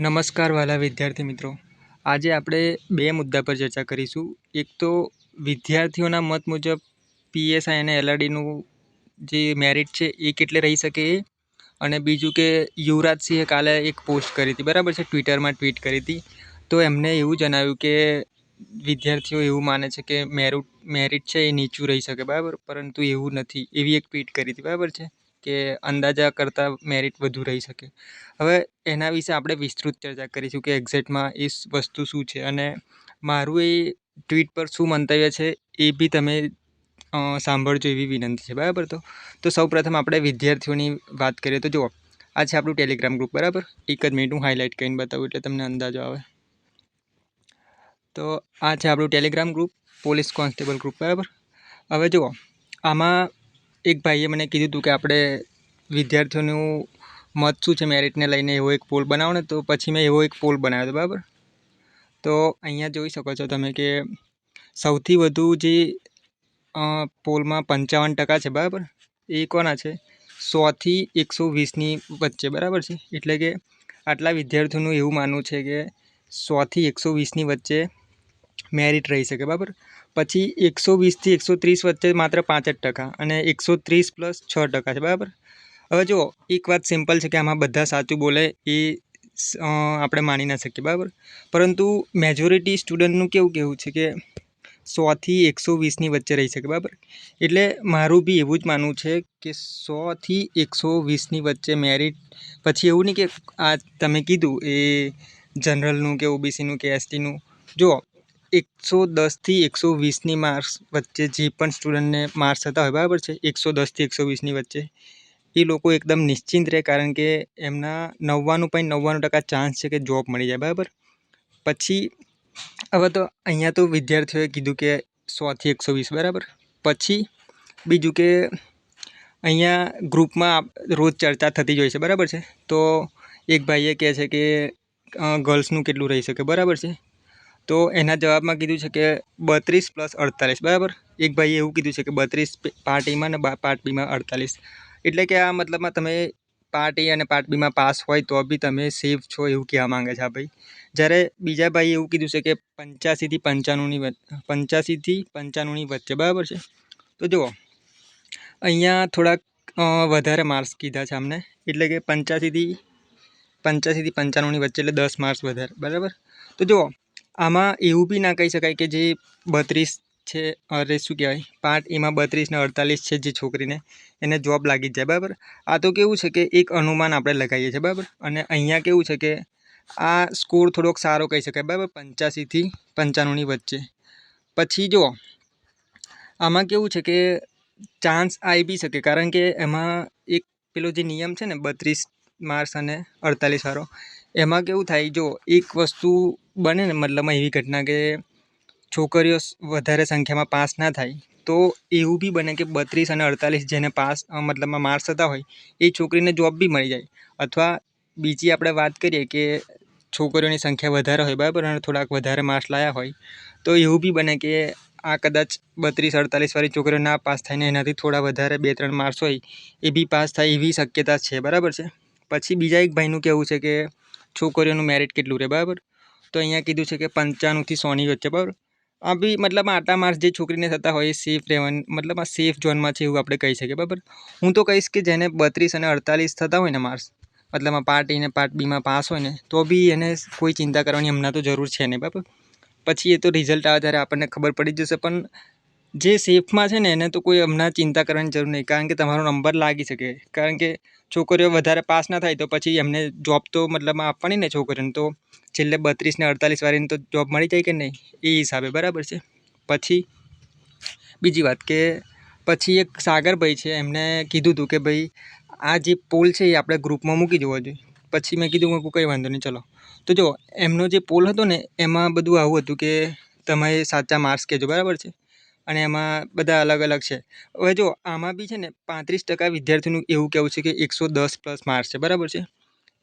નમસ્કાર વાલા વિદ્યાર્થી મિત્રો. આજે આપણે બે મુદ્દા પર ચર્ચા કરીશું. એક તો વિદ્યાર્થીઓના મત મુજબ પીએસઆઈ અને એલઆરડીનું જે મેરિટ છે એ કેટલે રહી શકે? એ અને બીજું કે યુવરાજસિંહે કાલે એક પોસ્ટ કરી હતી, બરાબર છે? ટ્વિટરમાં ટ્વીટ કરી હતી. તો એમને એવું જણાવ્યું કે વિદ્યાર્થીઓ એવું માને છે કે મેરુટ મેરિટ છે એ નીચું રહી શકે, બરાબર? પરંતુ એવું નથી. એવી એક ટ્વીટ કરી હતી, બરાબર છે? કે અંદાજા કરતાં મેરિટ વધુ રહી શકે. હવે એના વિશે આપણે વિસ્તૃત ચર્ચા કરીશું કે એક્ઝેક્ટમાં એ વસ્તુ શું છે અને મારું એ ટ્વીટ પર શું મંતવ્ય છે એ બી તમે સાંભળજો એવી વિનંતી છે. બરાબર? તો તો સૌપ્રથમ આપણે વિદ્યાર્થીઓની વાત કરીએ તો જુઓ, આ છે આપણું ટેલિગ્રામ ગ્રુપ બરાબર? એક જ મિનિટ હું હાઇલાઇટ કરીને બતાવું એટલે તમને અંદાજો આવે. તો આ છે આપણું Telegram group police constable group બરાબર? હવે જુઓ, આમાં એક ભાઈએ મને કીધું હતું કે આપણે વિદ્યાર્થીઓનું મત શું છે મેરિટને લઈને એવો એક પોલ બનાવો ને તો પછી મેં એવો એક પોલ બનાવ્યો હતો, બરાબર? તો અહીંયા જોઈ શકો છો તમે કે સૌથી વધુ જે પોલમાં પંચાવન ટકા છે, બરાબર? એ કોના છે? સોથી એકસો વીસની વચ્ચે, બરાબર છે? એટલે કે આટલા વિદ્યાર્થીઓનું એવું માનવું છે કે સોથી એકસો વીસની વચ્ચે મેરિટ રહી શકે, બરાબર? પછી એકસો વીસથી એકસો ત્રીસ વચ્ચે માત્ર પાંચ જ ટકા અને એકસો ત્રીસ પ્લસ છ ટકા છે, બરાબર? હવે જુઓ, એક વાત સિમ્પલ છે કે આમાં બધા સાચું બોલે એ આપણે માની ના શકીએ, બરાબર? પરંતુ મેજોરિટી સ્ટુડન્ટનું કેવું કહેવું છે કે સોથી એકસો વીસની વચ્ચે રહી શકે, બરાબર? એટલે મારું બી એવું જ માનવું છે કે સોથી એકસો વીસની વચ્ચે મેરિટ પછી એવું નહીં કે આ તમે કીધું એ જનરલનું કે ઓબીસીનું કે એસટીનું જુઓ એકસો દસથી એકસો વીસની માર્ક્સ વચ્ચે જે પણ સ્ટુડન્ટને માર્ક્સ થતા હોય, બરાબર છે? એકસો દસથી એકસો વીસની વચ્ચે. એ લોકો એકદમ નિશ્ચિંત રહે કારણ કે એમના નવ્વાણું પોઈન્ટ નવ્વાણું ટકા ચાન્સ છે કે જોબ મળી જાય, બરાબર? પછી, હવે તો અહીંયા તો વિદ્યાર્થીઓએ કીધું કે સોથી એકસો વીસ, બરાબર? પછી, બીજું કે અહીંયા ગ્રુપમાં રોજ ચર્ચા થતી જ હોય છે, બરાબર છે? તો એક ભાઈએ કહે છે કે ગર્લ્સનું કેટલું રહી શકે, બરાબર છે? તો એના જવાબમાં કીધું છે કે બત્રીસ પ્લસ અડતાલીસ, બરાબર? એક ભાઈએ એવું કીધું છે કે બત્રીસ પાર્ટ એમાં ને પાર્ટ બીમાં અડતાલીસ. એટલે કે આ મતલબમાં તમે પાર્ટ એ અને પાર્ટ બીમાં પાસ હોય તો બી તમે સેફ છો એવું કહેવા માંગે છે આ ભાઈ. જ્યારે બીજા ભાઈએ એવું કીધું છે કે પંચ્યાસીથી પંચાણુંની પંચ્યાસીથી પંચાણુંની વચ્ચે, બરાબર છે? તો જુઓ, અહીંયા થોડાક વધારે માર્ક્સ કીધા છે અમને એટલે કે પંચ્યાસીથી પંચ્યાસીથી પંચાણુંની વચ્ચે એટલે દસ માર્ક્સ વધારે, બરાબર? તો જુઓ આમાં એવું બી ના કહી શકાય કે જે બત્રીસ છે, અરે શું કહેવાય પાર્ટ એમાં બત્રીસ ને અડતાલીસ છે જે છોકરીને, એને જોબ લાગી જ જાય, બરાબર? આ તો કેવું છે કે એક અનુમાન આપણે લગાવીએ છીએ, બરાબર? અને અહીંયા કેવું છે કે આ સ્કોર થોડોક સારો કહી શકાય, બરાબર? પંચ્યાસીથી પંચાણુંની વચ્ચે. પછી જો આમાં કેવું છે કે ચાન્સ આવી બી શકે, કારણ કે એમાં એક પેલો જે નિયમ છે ને, બત્રીસ માર્ચ અને અડતાલીસવાળો એમાં કેવું થાય, જો એક વસ્તુ બને ને મતલબમાં એવી ઘટના કે છોકરીઓ વધારે સંખ્યામાં પાસ ના થાય, તો એવું બી બને કે બત્રીસ અને અડતાલીસ જેને પાસ મતલબમાં માર્ક્સ થતા હોય, એ છોકરીને જોબ બી મળી જાય. અથવા બીજી આપણે વાત કરીએ કે છોકરીઓની સંખ્યા વધારે હોય, બરાબર, અને થોડાક વધારે માર્ક્સ લાયા હોય, તો એવું બી બને કે આ કદાચ બત્રીસ અડતાલીસવાળી છોકરીઓ ના પાસ થાય ને એનાથી થોડા વધારે બે, ત્રણ માર્ક્સ હોય, એ બી પાસ થાય એવી શક્યતા છે, બરાબર છે? પછી બીજા એક ભાઈનું કહેવું છે કે છોકરીઓનું મેરિટ કેટલું રહે, બરાબર? તો અહીંયા કીધું છે કે પંચાણુંથી સોની વચ્ચે, બરાબર? આ બી મતલબ આટા માર્ક્સ જે છોકરીને થતા હોય એ સેફ રહેવાનું મતલબ આ સેફ ઝોનમાં છે એવું આપણે કહી શકીએ, બરાબર? હું તો કહીશ કે જેને બત્રીસ અને અડતાલીસ થતા હોય ને માર્ક્સ આ પાર્ટ એને પાર્ટ બીમાં પાસ હોય ને, તો બી એને કોઈ ચિંતા કરવાની હમણાં તો જરૂર છે નહીં, બરાબર? પછી એ તો રિઝલ્ટ આવે ત્યારે આપણને ખબર પડી જશે, પણ જે સેફમાં છે ને, એને તો કોઈ હમણાં ચિંતા કરવાની જરૂર નહીં. કારણ કે તમારો નંબર લાગી શકે. કારણ કે છોકરીઓ વધારે પાસ ના થાય તો પછી એમને જોબ તો મતલબમાં આપવાની ને છોકરીઓને. તો છેલ્લે બત્રીસ ને અડતાલીસ વાળીને તો જોબ મળી જાય કે નહીં? એ હિસાબે. બરાબર છે? પછી બીજી વાત કે પછી એક સાગરભાઈ છે, એમને કીધું હતું કે ભાઈ આ જે પોલ છે એ આપણે ગ્રુપમાં મૂકી દેવો જોઈએ. પછી મેં કીધું કે કંઈ વાંધો નહીં, ચલો. તો જો, એમનો જે પોલ હતો ને, એમાં બધું આવું હતું કે તમે સાચા માર્ક્સ કહેજો. બરાબર છે? અને એમાં બધા અલગ અલગ છે. હવે જો, આમાં બી છે ને પાંત્રીસ ટકા વિદ્યાર્થીનું એવું કહેવું છે કે એકસો દસ પ્લસ માર્ક્સ છે. બરાબર છે?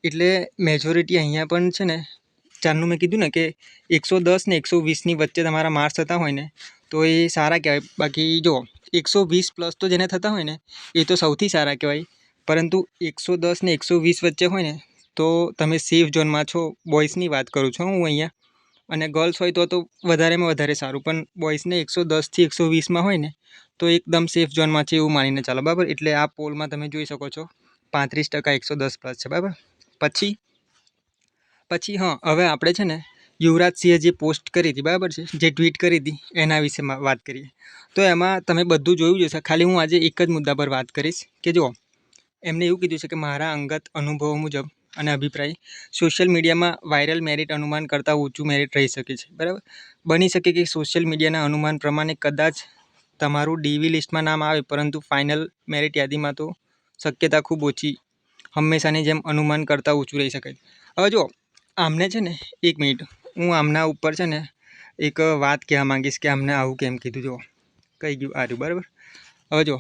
એટલે મેજોરિટી અહીંયા પણ છે ને ચારનું મેં કીધું ને કે એકસો દસ ને એકસો વીસની વચ્ચે તમારા માર્ક્સ થતા હોય ને, તો એ સારા કહેવાય. બાકી જો, એકસો વીસ પ્લસ તો જેને થતા હોય ને, એ તો સૌથી સારા કહેવાય. પરંતુ એકસો દસ ને એકસો વીસ વચ્ચે હોય ને, તો તમે સેફ ઝોનમાં છો. બોയ്સની વાત કરું છું હું અહીંયા. અને ગર્લ્સ હોય તો તો વધારેમાં વધારે સારું. પણ બોયઝને એકસો દસથી એકસો વીસમાં હોય ને, તો એકદમ સેફ ઝોનમાં છે એવું માનીને ચાલો, બરાબર? એટલે આ પોલમાં તમે જોઈ શકો છો, પાંત્રીસ ટકા એકસો દસ પ્લસ છે, બરાબર? પછી પછી, હા, હવે આપણે છે ને યુવરાજ સિંહે જે પોસ્ટ કરી હતી, બરાબર છે? જે ટ્વીટ કરી હતી, એના વિશે વાત કરીએ. તો એમાં તમે બધું જોયું જશે ખાલી હું આજે એક જ મુદ્દા પર વાત કરીશ કે જુઓ, એમને એવું કીધું છે કે મારા અંગત અનુભવો મુજબ અને અભિપ્રાય. સોશિયલ મીડિયામાં વાયરલ મેરિટ અનુમાન કરતાં ઊંચું મેરિટ રહી શકે છે. બરાબર? બની શકે કે સોશિયલ મીડિયાના અનુમાન પ્રમાણે કદાચ તમારું ડીવી લિસ્ટમાં નામ આવે, પરંતુ ફાઇનલ મેરિટ યાદીમાં તો શક્યતા ખૂબ ઓછી હંમેશાની જેમ અનુમાન કરતાં ઊંચું રહી શકે હવે જો આમને છે ને, એક મિનિટ. હું આમના ઉપર છે ને, એક વાત કહેવા માંગીશ કે આમને આવું કેમ કીધું? જો કહી ગયું? આર્યું બરાબર? હવે જો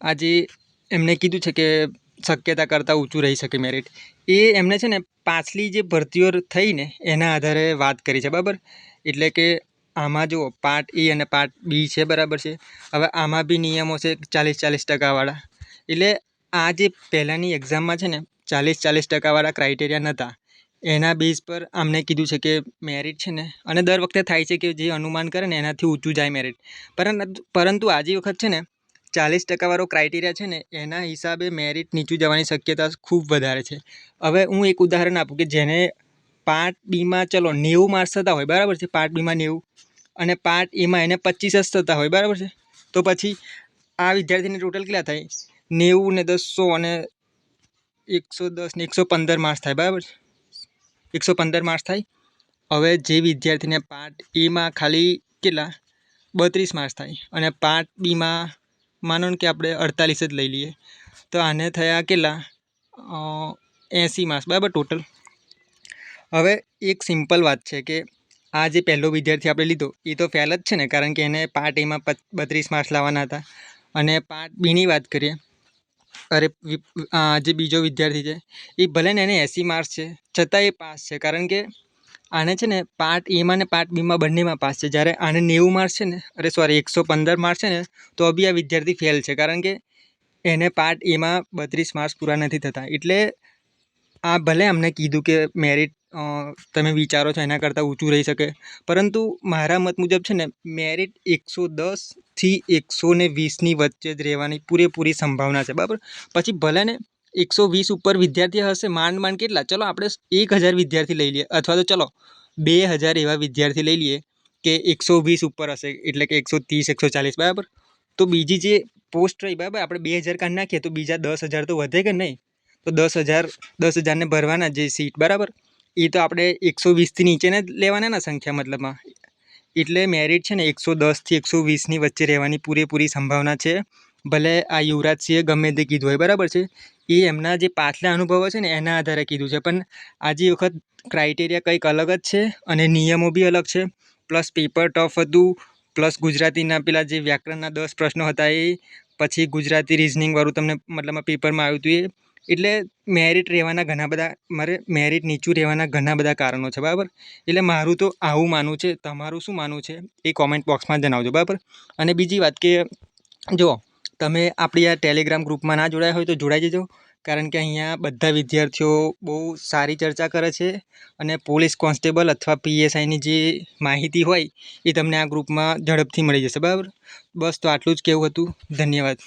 આજે એમને કીધું છે કે શક્યતા કરતાં ઊંચું રહી શકે મેરિટ એ એમને છે ને પાછલી જે ભરતીઓ થઈને એના આધારે વાત કરી છે, બરાબર? એટલે કે આમાં જુઓ પાર્ટ એ અને પાર્ટ બી છે, બરાબર છે? હવે આમાં બી નિયમો છે ચાલીસ ચાલીસ ટકાવાળા. એટલે આ જે પહેલાંની એક્ઝામમાં છે ને, ચાલીસ ચાલીસ ટકાવાળા ક્રાઇટેરિયા નહોતા એના બેઝ પર આમને કીધું છે કે મેરિટ છે ને, અને દર વખતે થાય છે કે જે અનુમાન કરે ને, એનાથી ઊંચું જાય મેરિટ પરંતુ પરંતુ આજે વખત છે ને ચાલીસ ટકાવાળો ક્રાઇટેરિયા છે ને, એના હિસાબે મેરિટ નીચું જવાની શક્યતા ખૂબ વધારે છે. હવે હું એક ઉદાહરણ આપું કે જેને પાર્ટ બીમાં ચલો નેવું માર્ક્સ થતા હોય, બરાબર છે? પાર્ટ બીમાં નેવું અને પાર્ટ એમાં એને પચીસ જ થતા હોય, બરાબર છે? તો પછી આ વિદ્યાર્થીને ટોટલ કેટલા થાય? નેવું ને દસો અને એકસો દસ ને એકસો પંદર માર્ક્સ થાય, બરાબર છે? એકસો પંદર માર્ક્સ થાય. હવે જે વિદ્યાર્થીને પાર્ટ એમાં ખાલી કેટલા? બત્રીસ માર્ક્સ થાય અને પાર્ટ બીમાં માનો કે આપણે અડતાલીસ જ લઈ લઈએ. તો આને થયા કેટલા? એંસી માર્ક્સ, બરાબર ટોટલ. હવે એક સિમ્પલ વાત છે કે આ જે પહેલો વિદ્યાર્થી આપણે લીધો, એ તો ફેલ જ છે ને, કારણ કે એને પાર્ટ એમાં બત્રીસ માર્ક્સ લાવવાના હતા. અને પાર્ટ બીની વાત કરીએ, અરે જે બીજો વિદ્યાર્થી છે, એ ભલે ને એને એંસી માર્ક્સ છે, છતાં એ પાસ છે, કારણ કે આને છે ને પાર્ટ એમાં ને પાર્ટ બીમાં બંનેમાં પાસ છે. જ્યારે આને નેવું માર્ક્સ છે ને, અરે સોરી એકસો પંદર માર્ક્સ છે ને, તો બી આ વિદ્યાર્થી ફેલ છે. કારણ કે એને પાર્ટ એમાં બત્રીસ માર્ક્સ પૂરા નથી થતા. એટલે આ ભલે અમને કીધું કે મેરિટ તમે વિચારો છો એના કરતાં ઊંચું રહી શકે. પરંતુ મારા મત મુજબ છે ને મેરિટ એકસો દસથી એકસો ને વીસની વચ્ચે જ રહેવાની પૂરેપૂરી સંભાવના છે. બરાબર? પછી ભલે ને એકસો વીસ ઉપર વિદ્યાર્થી હશે, માંડ માંડ કેટલા? ચલો આપણે એક હજાર વિદ્યાર્થી લઈ લઈએ. અથવા તો ચલો, બે હજાર એવા વિદ્યાર્થી લઈ લઈએ કે એકસો વીસ ઉપર હશે, એટલે કે એકસો ત્રીસ, એકસો ચાલીસ, બરાબર? તો બીજી જે પોસ્ટ રહી, બરાબર? આપણે બે હજાર કાઢી નાખીએ, તો બીજા દસ હજાર તો વધે કે નહીં? તો દસ હજાર, દસ હજારને ભરવાના જે સીટ, બરાબર? એ તો આપણે એકસો વીસથી નીચેને જ લેવાના ને સંખ્યા મતલબમાં. એટલે મેરિટ છે ને એકસો દસથી એકસો વીસની વચ્ચે રહેવાની પૂરેપૂરી સંભાવના છે. ભલે આ યુવરાજસિંહે ગમે તે કીધું હોય, બરાબર છે? એ એમના જે પાછલા અનુભવો છે ને, એના આધારે કીધું છે. પણ આજે વખત ક્રાઇટેરિયા કંઈક અલગ જ છે અને નિયમો બી અલગ છે. પ્લસ પેપર ટફ હતું, પ્લસ ગુજરાતીના પેલા જે વ્યાકરણના દસ પ્રશ્નો હતા એ, પછી ગુજરાતી રિઝનિંગવાળું તમને મતલબમાં પેપરમાં આવ્યું હતું એ. એટલે મેરિટ રહેવાના ઘણા બધા, મારે મેરિટ નીચું રહેવાના ઘણા બધા કારણો છે, બરાબર? એટલે મારું તો આવું માનવું છે, તમારું શું માનવું છે એ કોમેન્ટ બોક્સમાં જણાવજો, બરાબર? અને બીજી વાત કે જો તમે આપણી આ ટેલિગ્રામ ગ્રુપમાં ના જોડાયા હોય તો જોડાઈ જજો, કારણ કે અહીંયા બધા વિદ્યાર્થીઓ બહુ સારી ચર્ચા કરે છે અને પોલીસ કોન્સ્ટેબલ અથવા પીએસઆઈની જે માહિતી હોય એ તમને આ ગ્રુપમાં ઝડપથી મળી જશે. બરાબર? બસ તો આટલું જ કહેવું હતું. ધન્યવાદ.